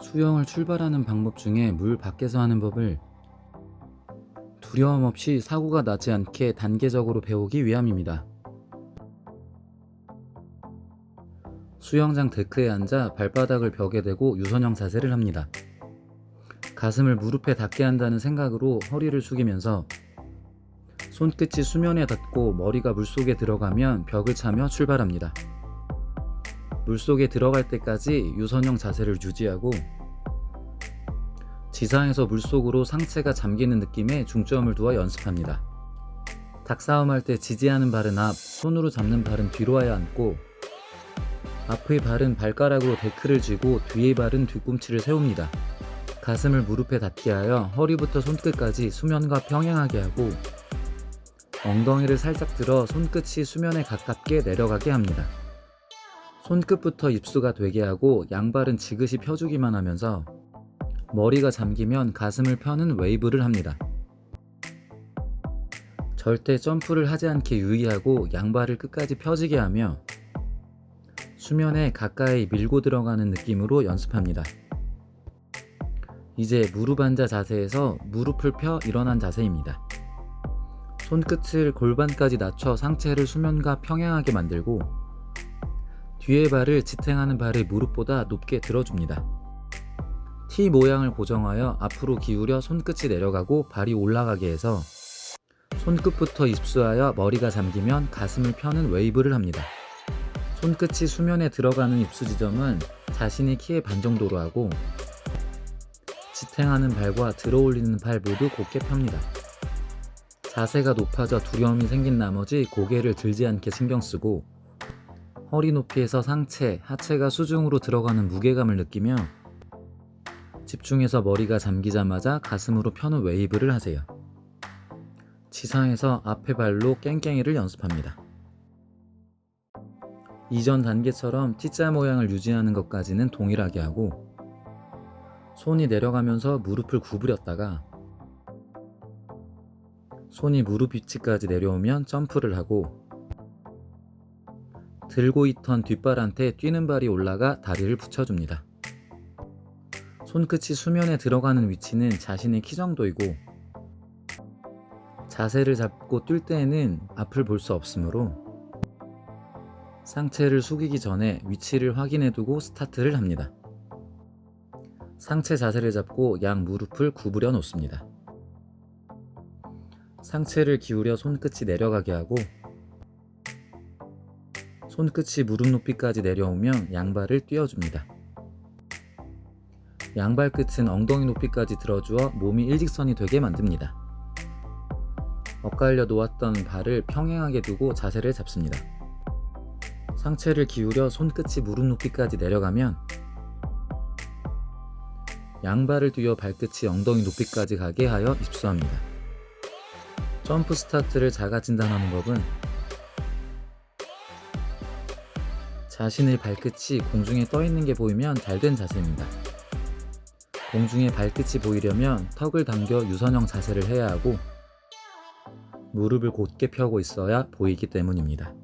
수영을 출발하는 방법 중에 물 밖에서 하는 법을 두려움 없이 사고가 나지 않게 단계적으로 배우기 위함입니다. 수영장 데크에 앉아 발바닥을 벽에 대고 유선형 자세를 합니다. 가슴을 무릎에 닿게 한다는 생각으로 허리를 숙이면서 손끝이 수면에 닿고 머리가 물속에 들어가면 벽을 차며 출발합니다. 물속에 들어갈 때까지 유선형 자세를 유지하고 지상에서 물속으로 상체가 잠기는 느낌에 중점을 두어 연습합니다. 닭싸움 할 때 지지하는 발은 앞, 손으로 잡는 발은 뒤로 하여 앉고 앞의 발은 발가락으로 데크를 쥐고 뒤의 발은 뒤꿈치를 세웁니다. 가슴을 무릎에 닿게 하여 허리부터 손끝까지 수면과 평행하게 하고 엉덩이를 살짝 들어 손끝이 수면에 가깝게 내려가게 합니다. 손끝부터 입수가 되게 하고 양발은 지그시 펴주기만 하면서 머리가 잠기면 가슴을 펴는 웨이브를 합니다. 절대 점프를 하지 않게 유의하고 양발을 끝까지 펴지게 하며 수면에 가까이 밀고 들어가는 느낌으로 연습합니다. 이제 무릎 앉아 자세에서 무릎을 펴 일어난 자세입니다. 손끝을 골반까지 낮춰 상체를 수면과 평행하게 만들고 뒤의 발을 지탱하는 발의 무릎보다 높게 들어줍니다. T 모양을 고정하여 앞으로 기울여 손끝이 내려가고 발이 올라가게 해서 손끝부터 입수하여 머리가 잠기면 가슴을 펴는 웨이브를 합니다. 손끝이 수면에 들어가는 입수 지점은 자신의 키의 반 정도로 하고 지탱하는 발과 들어 올리는 발 모두 곧게 펴니다. 자세가 높아져 두려움이 생긴 나머지 고개를 들지 않게 신경 쓰고 허리 높이에서 상체, 하체가 수중으로 들어가는 무게감을 느끼며 집중해서 머리가 잠기자마자 가슴으로 펴는 웨이브를 하세요. 지상에서 앞에 발로 깽깽이를 연습합니다. 이전 단계처럼 T자 모양을 유지하는 것까지는 동일하게 하고 손이 내려가면서 무릎을 구부렸다가 손이 무릎 위치까지 내려오면 점프를 하고 들고 있던 뒷발한테 뛰는 발이 올라가 다리를 붙여줍니다. 손끝이 수면에 들어가는 위치는 자신의 키 정도이고 자세를 잡고 뛸 때에는 앞을 볼 수 없으므로 상체를 숙이기 전에 위치를 확인해 두고 스타트를 합니다. 상체 자세를 잡고 양 무릎을 구부려 놓습니다. 상체를 기울여 손끝이 내려가게 하고 손끝이 무릎 높이까지 내려오면 양발을 띄워줍니다. 양발 끝은 엉덩이 높이까지 들어주어 몸이 일직선이 되게 만듭니다. 엇갈려 놓았던 발을 평행하게 두고 자세를 잡습니다. 상체를 기울여 손끝이 무릎 높이까지 내려가면 양발을 뒤어 발끝이 엉덩이 높이까지 가게 하여 입수합니다. 점프 스타트를 자가 진단하는 법은 자신의 발끝이 공중에 떠 있는 게 보이면 잘된 자세입니다. 공중에 발끝이 보이려면 턱을 당겨 유선형 자세를 해야 하고 무릎을 곧게 펴고 있어야 보이기 때문입니다.